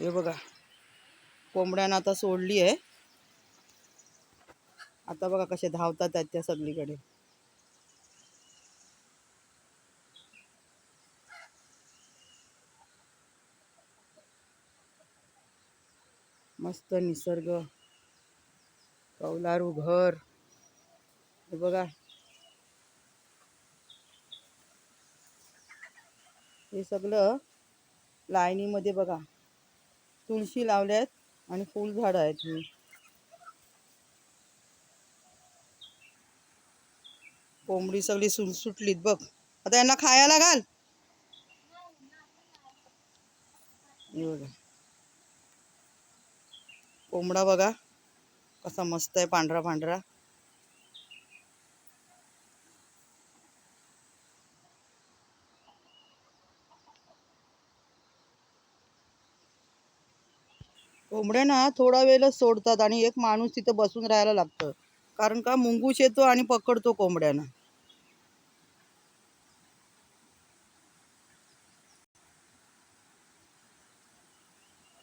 हे बघा. कोंबड्यानं आता सोडली आहे. आता बघा कसे धावतात आहेत त्या सगळीकडे. मस्त निसर्ग. कौलारू घर. हे बघा. हे सगळं लाईनीमध्ये बघा. तुळशी लावल्यात आणि फुल झाडं आहेत मी कोंबडी सगळी सुट सुटलीत बघ. आता यांना खायला घाल. कोंबडा बघा. कसा मस्त आहे पांढरा पांढरा. कोंबड्या ना थोडा वेळच सोडतात आणि एक माणूस तिथं बसून राहायला लागतं. कारण का मुंगूस येतो आणि पकडतो कोंबड्यांना.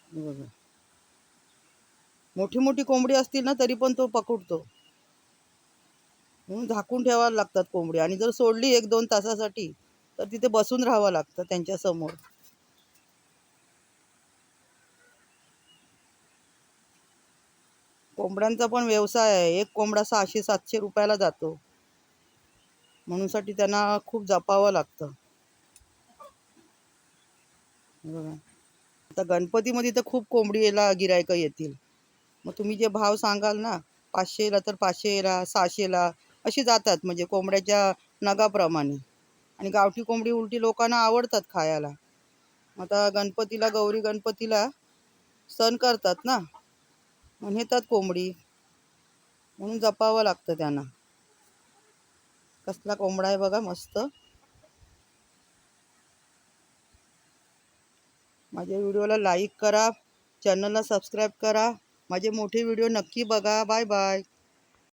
बघा. मोठी मोठी कोंबडी असतील ना तरी पण तो पकडतो. म्हणून झाकून ठेवायला लागतात कोंबडी आणि जर सोडली एक दोन तासासाठी तर तिथे बसून राहावं लागतं त्यांच्या कोंबड्यांचा पण व्यवसाय आहे. एक कोंबडा सहाशे सातशे रुपयाला जातो. म्हणूनसाठी त्यांना खूप जपावं लागतं. बघा. आता गणपतीमध्ये तर खूप कोंबडीला गिरायकं येतील. मग तुम्ही जे भाव सांगाल ना पाचशेला तर पाचशेला सहाशेला अशी जातात. म्हणजे कोंबड्याच्या नगाप्रमाणे. आणि गावठी कोंबडी उलटी लोकांना आवडतात खायला. आता गणपतीला गौरी गणपतीला सण करतात ना. म्हणून नेतात कोंबडी. म्हणून जपावं लागतं त्यांना. कसला कोंबडा आहे बघा मस्त. माझ्या व्हिडिओला लाईक करा. चॅनलला सबस्क्राईब करा. माझे मोठे व्हिडिओ नक्की बघा. Bye bye